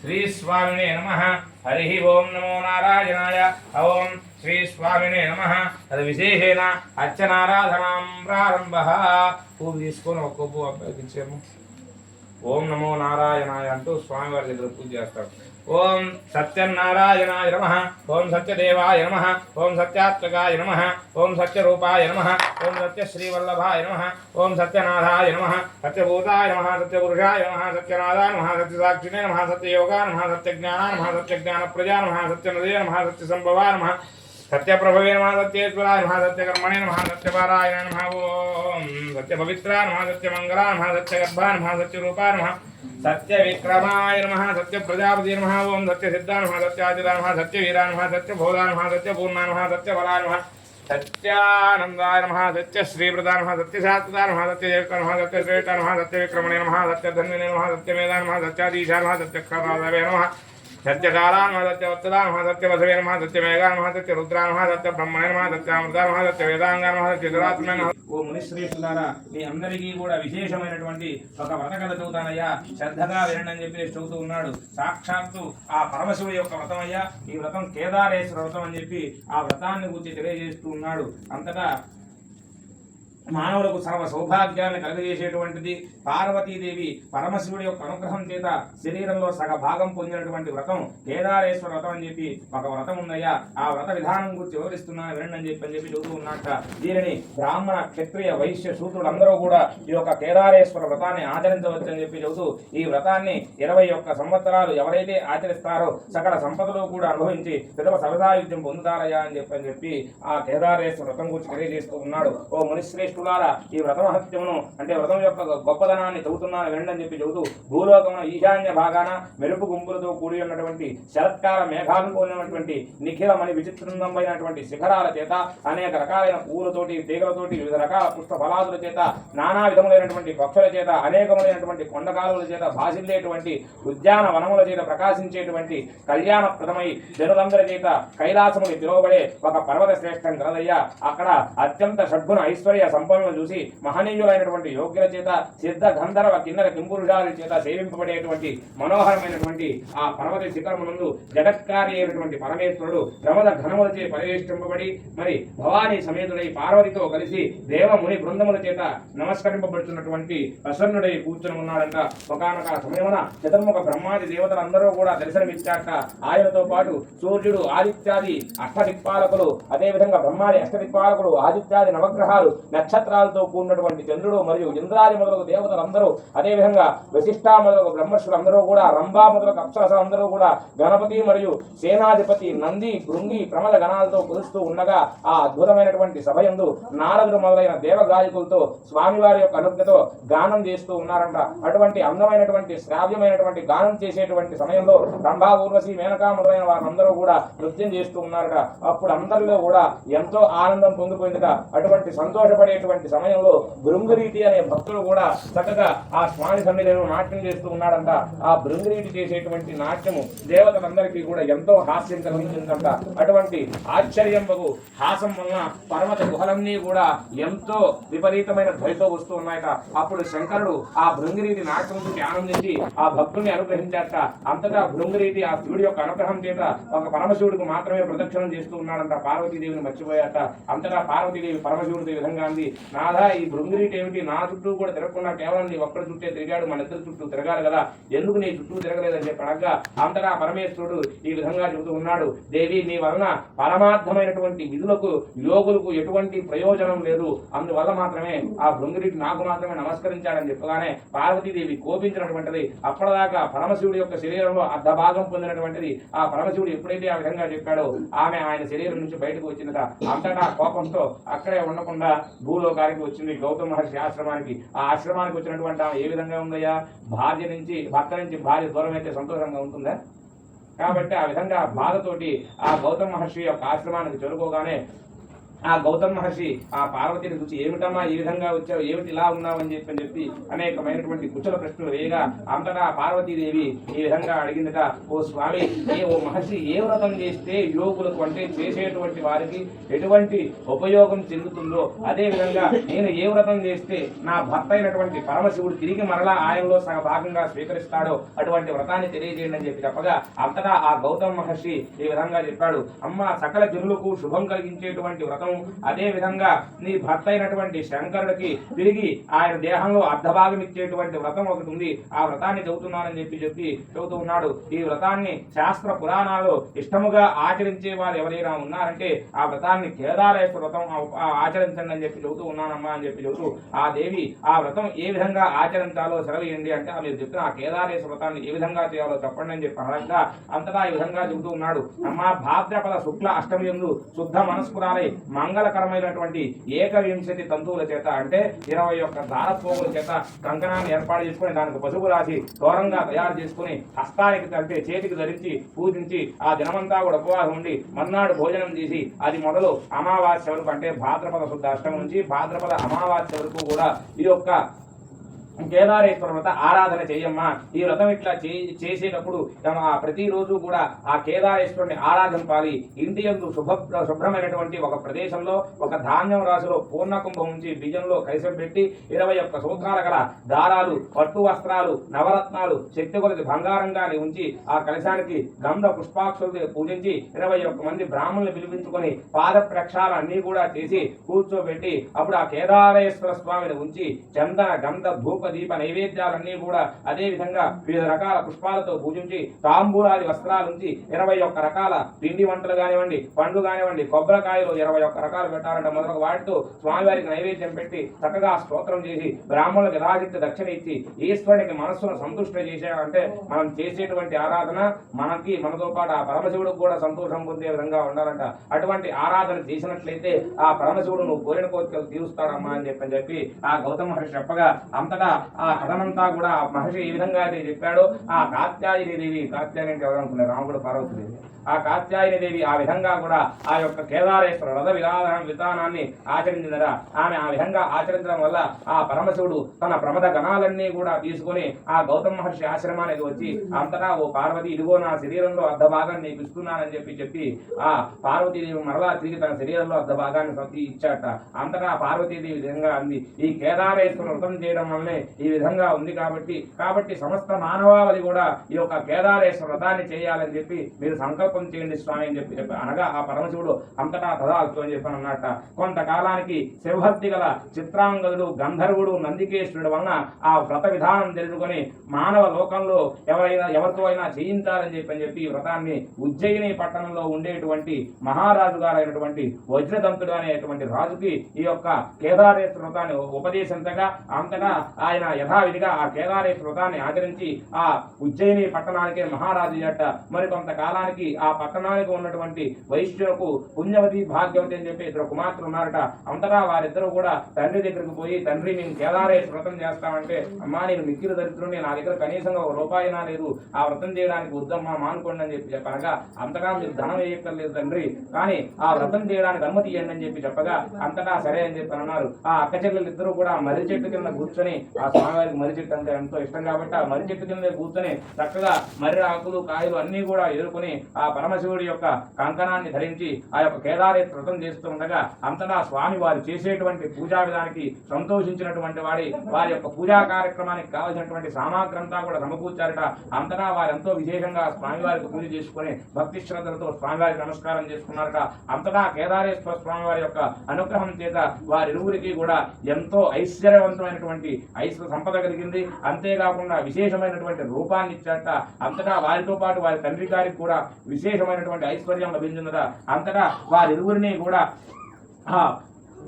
శ్రీ స్వామినే నమ హరి ఓం నమో నారాయణాయ ఓం శ్రీ స్వామినే నమ అది విశేషేణ అర్చనారాధనా ప్రారంభ పువ్వు తీసుకొని ఒక్క పువ్వు అప్పగించాము ఓం నమో నారాయణాయ అంటూ స్వామివారి దగ్గర పూజ చేస్తాం ఓం సత్యనారాయణాయ నమ ఓం సత్యదేవాయ నమ ఓం సత్యాత్మకాయ నమ ఓం సత్యరూపాయ నమ ఓం సత్యశ్రీవల్లభాయ నమ ఓం సత్యనాథాయ నమ సత్యభూతాయ నమ సత్యపురుషాయ నమ సత్యనాథాయ నమ సత్యసాక్షిణే నమ సత్యయోగా నమ సత్యజ్ఞాన నమ సత్యజ్ఞానప్రజా నమ సత్యనదే నమ సత్యసంభవా నమ సత్యప్రభవే నమ సత్యేశ్వరాయ నమ సత్యకర్మణే నమ సత్యపారాయణ నమ ఓం సత్యపవిత్రా నమ సత్యమంగళా నమ సత్యగర్భా నమ సత్యరూపా నమ సత్యవిక్రమాయ నమ సత్యప్రజాపతి నమ ఓం సత్యసిద్ధా నమ సత్యాజితా నమ సత్యవీరా నమ సత్యబోధా నమ సత్యపూర్ణా నమ సత్యబలా నమ సత్యానందాయ నమ సత్యశ్రీప్రదా నమ సత్యశాస్త్రదా నమ సత్యజ్యేష్ఠ నమ సత్యశ్రేష్ఠ నమ సత్యవిక్రమణే నమ సత్యధన్వినే నమ సత్యమేధా నమ సత్యాధీశా నమ సత్యక్షరాదవే నమ సత్యకాలా నమ సత్యవత్సదా నమ సత్యవసవే నమ సత్యమేఘా నమ సత్యరుద్రా నమ సత్యబ్రహ్మణే నమ సత్యామృత నమ సత్యవేదాంగ నమ సత్యదురాత్మ ఓ మునిశ్రేష్ఠులారా మీ అందరికీ కూడా విశేషమైనటువంటి ఒక వ్రత కథ చదువుతానయ్యా శ్రద్ధగా వినండి అని చెప్పి చదువుతూ ఉన్నాడు. సాక్షాత్తు ఆ పరమశివుడి యొక్క వ్రతం అయ్యా ఈ వ్రతం కేదారేశ్వర వ్రతం అని చెప్పి ఆ వ్రతాన్ని గురించి తెలియజేస్తూ ఉన్నాడు. అంతటా మానవులకు సర్వ సౌభాగ్యాన్ని కలుగజేసేటువంటిది పార్వతీదేవి పరమశివుడి యొక్క అనుగ్రహం చేత శరీరంలో సగ భాగం పొందినటువంటి వ్రతం. కేదారేశ్వర వ్రతం అని చెప్పి ఒక వ్రతం ఉందయ్యా. ఆ వ్రత విధానం గురించి వివరిస్తున్నాను వినండి అని చెప్పి అని చెప్పి చెబుతూ ఉన్నట్ట దీనిని బ్రాహ్మణ క్షత్రియ వైశ్య శూద్రులందరూ కూడా ఈ యొక్క కేదారేశ్వర వ్రతాన్ని ఆచరించవచ్చు అని చెప్పి చెబుతూ ఈ వ్రతాన్ని ఇరవై ఒక్క సంవత్సరాలు ఎవరైతే ఆచరిస్తారో సకల సంపదలు కూడా అనుభవించి పిదవ సరదాయుధ్యం పొందుతారయ్యా అని చెప్పి అని చెప్పి ఆ కేదారేశ్వర వ్రతం గురించి తెలియజేస్తూ ఉన్నాడు. ఓ మునిశ్రేష్ఠులారా ఈ వ్రత మహత్యమును అంటే వ్రతం యొక్క గొప్పదనాన్ని చదువుతున్నాను వినండి అని చెప్పి చెబుతూ భూలోకమున ఈశాన్య భాగాన మెరుపు గుంపులతో కూడి ఉన్నటువంటి శరత్కాల మేఘాలను పోలినటువంటి నిఖిలమని విచిత్రందమైనటువంటి శిఖరాల చేత అనేక రకాలైన పూలతోటి తీగలతోటి వివిధ రకాల పుష్ప ఫలాదుల చేత నానా విధములైనటువంటి పక్షుల చేత అనేకములైనటువంటి కొండకాలుల చేత భాషిల్లేటువంటి ఉద్యాన వనముల చేత ప్రకాశించేటువంటి కళ్యాణప్రదమై జనులందరి చేత కైలాసముని పిలువబడే ఒక పర్వత శ్రేష్టం కలదయ్యా అక్కడ అత్యంత షడ్గుణ ఐశ్వర్య సంపన్నులు చూసి మహనీయులైనటువంటి యోగ్యుల చేత సిద్ధ గంధర్వ కిన్నర కింపురుషాల చేత సేవింపబడేటువంటి మనోహరమైనటువంటి ఆ పర్వత శిఖరమునందు జగత్కారి అయినటువంటి పరమేశ్వరుడు ప్రమద ఘనములచే పరివేష్టింపబడి మరి భవానీ సమేతుడై పార్వతితో కలిసి దేవముని బృందముల చేత నమస్కరింపబడుతున్నటువంటి ప్రసన్నుడై కూర్చొని ఉన్నాడంట. ఒకనొక సమయమున చతుర్ముఖ బ్రహ్మాది దేవతలందరూ కూడా దర్శనమిచ్చాక ఆయనతో పాటు సూర్యుడు ఆదిత్యాది అష్టదిక్పాలకులు అదేవిధంగా బ్రహ్మాది అష్టదిక్పాలకులు ఆదిత్యాది నవగ్రహాలు నక్షత్రాలతో కూడినటువంటి చంద్రుడు మరియు ఇంద్రాది మొదలగు దేవతలందరూ అదేవిధంగా వశిష్ఠ మొదలగు బ్రహ్మర్షులందరూ కూడా రంభా మొదలగు అప్సరసలందరూ కూడా గణపతి మరియు సేనాధిపతి నంది భృంగి ప్రమద గణాలతో కురుస్తూ ఉండగా ఆ అద్భుతమైనటువంటి సభయందు నారదుడు మొదలైన దేవగాయకులతో స్వామివారి యొక్క అనుజ్ఞతో గానం చేస్తూ ఉన్నారంట. అటువంటి అందమైనటువంటి శ్రావ్యమైనటువంటి గానం చేసేటువంటి సమయంలో రంభా ఊర్వశి మేనకా మొదలైన వారందరూ కూడా నృత్యం చేస్తూ ఉన్నారట. అప్పుడు అందరిలో కూడా ఎంతో ఆనందం పొందిపోయిందట అటువంటి సంతోషపడేటువంటి సమయంలో భృంగరీతి అనే భక్తుడు కూడా చక్కగా ఆ స్వామి సన్నిధిలో నాట్యం చేస్తూ ఉన్నాడంట. ఆ భృంగరీటి చేసేటువంటి నాట్యము దేవతలందరికీ కూడా ఎంతో హాస్యం కలిగించిందంట. అటువంటి ఆశ్చర్యంబగు హాసం వలన పర్వత గుహలన్నీ కూడా ఎంతో విపరీతమైన ధ్వనితో వస్తూ ఉన్నాయట. అప్పుడు శంకరుడు ఆ భృంగిరీతి నాట్యం చూసి ఆనందించి ఆ భక్తుని అనుగ్రహించాట అంతటా భృంగిరీతి ఆ శివుడి యొక్క అనుగ్రహం చేత ఒక పరమశివుడికి మాత్రమే ప్రదక్షిణం చేస్తూ ఉన్నాడంట. పార్వతీదేవిని మర్చిపోయాట అంతటా పార్వతీదేవి పరమశివుడితో విధంగా అంది. నాదా ఈ భృంగిరీటి ఏమిటి? నా చుట్టూ కూడా తిరగకుండా కేవలం నీ ఒక్కడి చుట్టే తిరిగాడు మన ఇద్దరు చుట్టూ తిరగాలి కదా. ఎందుకు నీ చుట్టూ తిరగలేదని చెప్పి అడగ్గా అంతటా పరమేశ్వరుడు ఈ విధంగా చెబుతూ ఉన్నాడు. దేవి నీ వలన పరమార్థమైనటువంటి విధులకు యోగులకు ఎటువంటి ప్రయోజనం లేదు. అందువల్ల మాత్రమే ఆ భృంగిరీటి నాకు మాత్రమే నమస్కరించాడని చెప్పగానే పార్వతీదేవి కోపించినటువంటిది అప్పటిదాకా పరమశివుడి యొక్క శరీరంలో అర్ధ భాగం పొందినటువంటిది ఆ పరమశివుడు ఎప్పుడైతే ఆ విధంగా చెప్పాడో ఆమె ఆయన శరీరం నుంచి బయటకు వచ్చిందట. అంతటా కోపంతో అక్కడే ఉండకుండా భూలోకానికి వచ్చింది గౌతమ మహర్షి ఆశ్రమానికి. ఆ ఆశ్రమానికి వచ్చినటువంటి ఆమె ఏ విధంగా ఉందయ్యా? భార్య నుంచి భర్త నుంచి భార్య దూరం అయితే సంతోషంగా ఉంటుందా? కాబట్టి ఆ విధంగా బాధతోటి ఆ గౌతమ మహర్షి యొక్క ఆశ్రమానికి చేరుకోగానే ఆ గౌతమ్ మహర్షి ఆ పార్వతిని చూసి ఏమిటమ్మా ఈ విధంగా వచ్చావు? ఏమిటి ఇలా ఉన్నావు? అని చెప్పి అని చెప్పి అనేకమైనటువంటి కుచల ప్రశ్నలు వేయగా అంతటా పార్వతీదేవి ఈ విధంగా అడిగిందట. ఓ స్వామి ఏ ఓ మహర్షి ఏ వ్రతం చేస్తే యోగులకు అంటే చేసేటువంటి వారికి ఎటువంటి ఉపయోగం చెందుతుందో? అదే విధంగా నేను ఏ వ్రతం చేస్తే నా భర్త అయినటువంటి పరమశివుడు తిరిగి మరలా ఆయనలో సగ భాగంగా స్వీకరిస్తాడో అటువంటి వ్రతాన్ని తెలియజేయండి అని చెప్పి చెప్పగా అంతటా ఆ గౌతమ మహర్షి ఈ విధంగా చెప్పాడు. అమ్మ సకల జనులకు శుభం కలిగించేటువంటి వ్రతం అదే విధంగా నీ భర్త అయినటువంటి శంకరుడికి తిరిగి ఆయన దేహంలో అర్ధభాగం ఇచ్చేటువంటి వ్రతం ఒకటి ఉంది. ఆ వ్రతాన్ని చదువుతున్నానని చెప్పి చెప్పి చదువుతూ ఉన్నాడు. ఈ వ్రతాన్ని శాస్త్ర పురాణాలు ఇష్టముగా ఆచరించే వారు ఎవరైనా ఉన్నారంటే ఆ వ్రతాన్ని కేదారేశ్వర వ్రతం ఆచరించండి అని చెప్పి చదువుతూ ఉన్నానమ్మా అని చెప్పి చెబుతూ ఆ దేవి ఆ వ్రతం ఏ విధంగా ఆచరించాలో సెలవేయండి అంటే మీరు చెప్పిన ఆ కేదారేశ్వర వ్రతాన్ని ఏ విధంగా చేయాలో చెప్పండి అని చెప్పి అనగా అంతటా ఈ విధంగా చెబుతూ ఉన్నాడు. అమ్మా భాద్రపద శుక్ల అష్టమి ఎందు శుద్ధ మనస్కురాలై మంగళకరమైనటువంటి ఏకవింశతి తంతువుల చేత అంటే ఇరవై ఒక్క దారపోగుల చేత కంకణాన్ని ఏర్పాటు చేసుకుని దానికి పసుపు రాసి దూరంగా తయారు చేసుకుని హస్తానికి అంటే చేతికి ధరించి పూజించి ఆ దినమంతా కూడా ఉపవాసం ఉండి మర్నాడు భోజనం చేసి అది మొదలు అమావాస్య వరకు అంటే భాద్రపద శుద్ధ అష్టమి నుంచి భాద్రపద అమావాస్య వరకు కూడా ఈ యొక్క కేదారేశ్వర వ్రత ఆరాధన చేయమ్మా. ఈ వ్రతం ఇట్లా చే- చేసేటప్పుడు తమ ఆ ప్రతిరోజు కూడా ఆ కేదారేశ్వరుని ఆరాధింపాలి. ఇంటి ఎందు శుభ శుభ్రమైనటువంటి ఒక ప్రదేశంలో ఒక ధాన్యం రాశిలో పూర్ణ కుంభం ఉంచి బియ్యంలో కలిసం పెట్టి ఇరవై ఒక్క సూత్రాల గల దారాలు పట్టు వస్త్రాలు నవరత్నాలు శక్తి కొలది బంగారంగా ఉంచి ఆ కలశానికి గంధ పుష్పాక్షులతో పూజించి ఇరవై ఒక్క మంది బ్రాహ్మణులు పిలిపించుకొని పాద ప్రక్షాళన కూడా చేసి కూర్చోబెట్టి అప్పుడు ఆ కేదారేశ్వర స్వామిని ఉంచి చందన గంధ ధూప దీప నైవేద్యాలన్నీ కూడా అదే విధంగా వివిధ రకాల పుష్పాలతో పూజించి తాంబూలాది వస్త్రాలుంచి ఇరవై ఒక్క రకాల పిండి వంటలు కానివ్వండి పండ్లు కానివ్వండి కొబ్బరికాయలు ఇరవై ఒక్క రకాలు పెట్టాలంటే మొదలగు వాటితో స్వామివారికి నైవేద్యం పెట్టి చక్కగా స్తోత్రం చేసి బ్రాహ్మణులకు యథాశక్తి దక్షిణ ఇచ్చి ఈశ్వరునికి మనస్సును సంతుష్ట చేసామంటే మనం చేసేటువంటి ఆరాధన మనకి మనతో పాటు ఆ పరమశివుడికి కూడా సంతోషం పొందే విధంగా ఉండాలంట. అటువంటి ఆరాధన చేసినట్లయితే ఆ పరమశివుడు నువ్వు కోరిన కోరికలు తీరుస్తాడమ్మా అని చెప్పని చెప్పి ఆ గౌతమ మహర్షి చెప్పగా అంతటా ఆ కథనంతా కూడా మహర్షి ఈ విధంగా అయితే చెప్పాడు. ఆ కాత్యాయని దేవి కాత్యాయని అంటే రాముడు పార్వతీదేవి ఆ కాత్యాయని దేవి ఆ విధంగా కూడా ఆ యొక్క కేదారేశ్వర రథ విధాన విధానాన్ని ఆచరించిందరా ఆమె ఆ విధంగా ఆచరించడం వల్ల ఆ పరమశివుడు తన ప్రమద గణాలన్నీ కూడా తీసుకొని ఆ గౌతమ మహర్షి ఆశ్రమానికి వచ్చి అంతటా ఓ పార్వతి ఇదిగో నా శరీరంలో అర్ధ భాగాన్ని నీకు ఇస్తున్నానని చెప్పి చెప్పి ఆ పార్వతీదేవి మరలా తిరిగి తన శరీరంలో అర్ధ భాగాన్ని సొంతి ఇచ్చాట. అంతటా పార్వతీదేవి విధంగా అంది. ఈ కేదారేశ్వర వ్రతం చేయడం వల్లనే ఈ విధంగా ఉంది కాబట్టి కాబట్టి సమస్త మానవాళి కూడా ఈ యొక్క కేదారేశ్వర వ్రతాన్ని చేయాలని చెప్పి మీరు సంకల్పం చేయండి స్వామి అని చెప్పి చెప్పి అనగా ఆ పరమశివుడు అంతటా తదాల్చు అని చెప్పాను అన్నట్ట కొంతకాలానికి శివభక్తి గల చిత్రాంగదుడు గంధర్వుడు నందికేశ్వరుడు వలన ఆ వ్రత విధానం తెలుసుకొని మానవ లోకంలో ఎవరైనా ఎవరితో అయినా చేయించాలని చెప్పి అని చెప్పి ఈ వ్రతాన్ని ఉజ్జయిని పట్టణంలో ఉండేటువంటి మహారాజు గారైనటువంటి వజ్రదంతుడు అనేటువంటి రాజుకి ఈ యొక్క కేదారేశ్వర వ్రతాన్ని ఉపదేశించగా అంతగా ఆ ఆయన యథావిధిగా ఆ కేదారే వ్రతాన్ని ఆచరించి ఆ ఉజ్జయిని పట్టణానికి మహారాజు చేట మరి కొంతకాలానికి ఆ పట్టణానికి ఉన్నటువంటి వైశ్యులకు పుణ్యవతి భాగ్యవతి అని చెప్పి ఇద్దరు కుమార్తెలు ఉన్నారట. అంతటా వారిద్దరూ కూడా తండ్రి దగ్గరికి పోయి తండ్రి నేను కేదారే వ్రతం చేస్తామంటే అమ్మా నేను మిక్కిరి దరిద్రుని నా దగ్గర కనీసంగా ఒక రూపాయినా లేదు ఆ వ్రతం చేయడానికి వద్దమ్మా మానుకోండి అని చెప్పి చెప్పనగా అంతగా మీరు ధనం వేయక్కర్లేదు తండ్రి కానీ ఆ వ్రతం చేయడానికి అనుమతి ఇవ్వండి అని చెప్పి చెప్పగా అంతటా సరే అని చెప్పి అన్నారు. ఆ అక్క చెల్లెలు ఇద్దరు కూడా మర్రి చెట్టు కింద కూర్చొని ఆ స్వామివారికి మర్రి చెట్టు అంటే ఎంతో ఇష్టం కాబట్టి ఆ మర్రి చెట్టు కింద కూర్చొని చక్కగా మర్రి ఆకులు కాయలు అన్ని కూడా ఎదుర్కొని ఆ పరమశివుడి యొక్క కంకణాన్ని ధరించి ఆ యొక్క కేదారి వ్రతం చేస్తూ ఉండగా అంతటా స్వామి వారు చేసేటువంటి పూజా విధానికి సంతోషించినటువంటి వాడి వారి యొక్క పూజా కార్యక్రమానికి కావలసినటువంటి సామాగ్రి అంతా కూడా సమకూర్చారట. అంతటా వారు ఎంతో విశేషంగా స్వామివారికి పూజ చేసుకుని భక్తి శ్రద్ధలతో స్వామివారికి నమస్కారం చేసుకున్నారట. అంతటా కేదారేశ్వర స్వామి వారి యొక్క అనుగ్రహం చేత వారిరువురికి కూడా ఎంతో ఐశ్వర్యవంతమైనటువంటి ఐశ్వర్య సంపద కలిగింది. అంతేకాకుండా విశేషమైనటువంటి రూపాన్ని ఇచ్చారట. అంతటా వారితో పాటు వారి తండ్రి గారికి కూడా విశేషమైనటువంటి ఐశ్వర్యం లభించిందట. అంతటా వారిరువురిని కూడా ఆ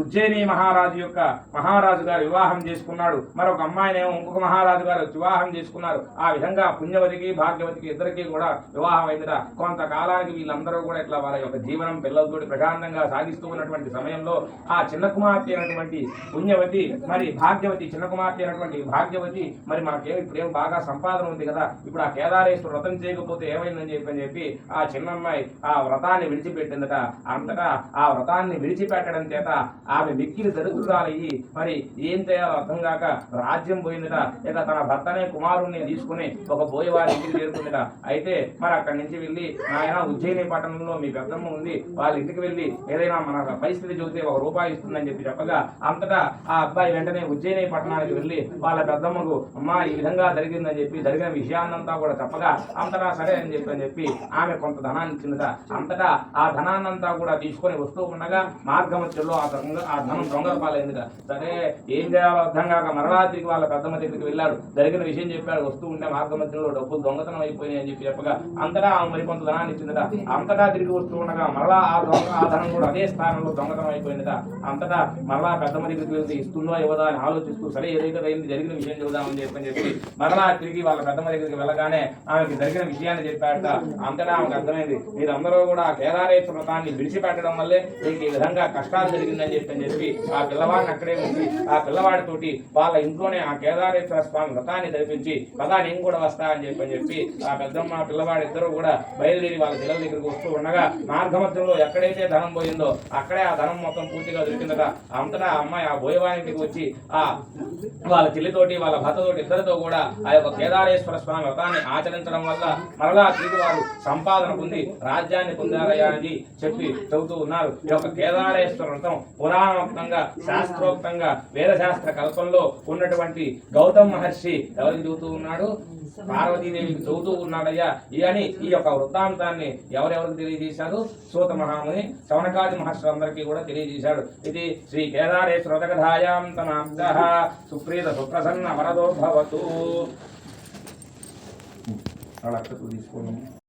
ఉజ్జయిని మహారాజు యొక్క మహారాజు గారు వివాహం చేసుకున్నాడు. మరొక అమ్మాయినేమో ఇంకొక మహారాజు గారు వివాహం చేసుకున్నారు. ఆ విధంగా పుణ్యవతికి భాగ్యవతికి ఇద్దరికి కూడా వివాహం అయిందిట కొంతకాలానికి వీళ్ళందరూ కూడా ఇట్లా వాళ్ళ యొక్క జీవనం పిల్లలతోటి ప్రశాంతంగా సాగిస్తూ ఉన్నటువంటి సమయంలో ఆ చిన్న కుమార్తె అయినటువంటి పుణ్యవతి మరి భాగ్యవతి చిన్న కుమార్తె అయినటువంటి భాగ్యవతి మరి మనకేం ఇప్పుడేం బాగా సంపాదన ఉంది కదా. ఇప్పుడు ఆ కేదారేశ్వర వ్రతం చేయకపోతే ఏమైందని చెప్పి అని చెప్పి ఆ చిన్నమ్మాయి ఆ వ్రతాన్ని విడిచిపెట్టిందట. అంతటా ఆ వ్రతాన్ని విడిచిపెట్టడం చేత ఆమె మిక్కిలి దరిద్రురాలయ్యి మరి ఏం చేయాలో అర్థం కాక రాజ్యం పోయిందట. ఇక తన భర్తనే కుమారుణ్ణి తీసుకుని ఒక బోయవారి ఇంటికి చేరుకుందిట. అయితే మరి అక్కడి నుంచి వెళ్ళి నాయన ఉజ్జయిని పట్టణంలో మీ పెద్దమ్మ ఉంది వాళ్ళ ఇంటికి వెళ్ళి ఏదైనా మన పరిస్థితి చూస్తే ఒక రూపాయి ఇస్తుందని చెప్పి చెప్పగా అంతటా ఆ అబ్బాయి వెంటనే ఉజ్జయిని పట్టణానికి వెళ్ళి వాళ్ళ పెద్దమ్మకు అమ్మ ఈ విధంగా జరిగిందని చెప్పి జరిగిన విషయాన్నంతా కూడా చెప్పగా అంతటా సరే అని చెప్పి అని చెప్పి ఆమె కొంత ధనాన్ని ఇచ్చిందట. అంతటా ఆ ధనాన్నంతా కూడా తీసుకొని వస్తూ ఉండగా మార్గమధ్యలో ఆ దొంగ ఆ ధనం దొంగల పాలైందిగా సరే ఏం చేయాలో అర్థం కాక మరలా వాళ్ళ పెద్దమ్మ దగ్గరికి వెళ్ళాడు. జరిగిన విషయం చెప్పాడు. వస్తూ ఉంటే మార్గమధ్యలో డబ్బులు దొంగతనం అయిపోయినాయి అని చెప్పి చెప్పగా అంతటా ఆమె మరి కొంత ధనాన్ని ఇచ్చిందట అంతటా తిరిగి వస్తూ ఉండగా మరలా ఆ దొంగ ఆ ధనం కూడా అదే స్థానంలో దొంగతనం అయిపోయిందట అంతటా మరలా పెద్దమ్మ దగ్గరికి వెళ్తే ఇస్తుందో ఇవ్వదా అని ఆలోచిస్తూ సరే ఏదైతే అయింది జరిగిన విషయం చెబుదామని చెప్పి అని చెప్పి మరలా తిరిగి వాళ్ళ పెద్దమ్మ దగ్గరికి వెళ్ళగానే ఆమెకి జరిగిన విషయాన్ని చెప్పాడట. అంతటా ఆమెకు అర్థమైంది. మీరందరూ కూడా కేదారేశ్వర వ్రతాన్ని విడిచిపెట్టడం వల్లే మీకు ఈ విధంగా కష్టాలు జరిగిందని చెప్పి అని చెప్పి ఆ పిల్లవాడిని అక్కడే ఉంచి ఆ పిల్లవాడితోటి వాళ్ళ ఇంట్లోనే ఆ కేదారేశ్వర స్వామి వ్రతాన్ని జరిపించి పదా నేను కూడా వస్తా అని చెప్పి అని చెప్పి ఆ పెద్దమ్మ ఆ పిల్లవాడు ఇద్దరు కూడా బయలుదేరి వాళ్ళ పిల్లల దగ్గరికి వస్తూ ఉండగా మార్గమధ్యంలో ఎక్కడైతే ధనం పోయిందో అక్కడే ఆ ధనం మొత్తం పూర్తిగా దొరికిందట. అంతటా ఆ అమ్మాయి ఆ బోయవానికి వచ్చి ఆ వాళ్ళ చెల్లితోటి వాళ్ళ భర్తతోటి ఇద్దరితో కూడా ఆ యొక్క కేదారేశ్వర స్వామి వ్రతాన్ని ఆచరించడం వల్ల మరలా తిరిగి వారు సంపాదన పొంది రాజ్యాన్ని పొందారయ్యా అని చెప్పి చెబుతూ ఉన్నారు. ఈ యొక్క కేదారేశ్వర వ్రతం పురాణోక్తంగా శాస్త్రోక్తంగా వేదశాస్త్ర కల్పంలో ఉన్నటువంటి గౌతమ్ మహర్షి ఎవరికి చెబుతూ ఉన్నాడు? పార్వతీదేవికి చదువుతూ ఉన్నాడయ్యా. ఈ అని ఈ యొక్క వృత్తాంతాన్ని ఎవరెవరికి తెలియజేశారు? సూత మహాముని శవనకాది మహర్షులందరికీ కూడా తెలియజేశాడు. ఇది శ్రీ కేదారేశ్వర కథాయాం తనాబ్ద. సుప్రీత సుప్రసన్న వరదో భవతు. అలా తీసుకోండి.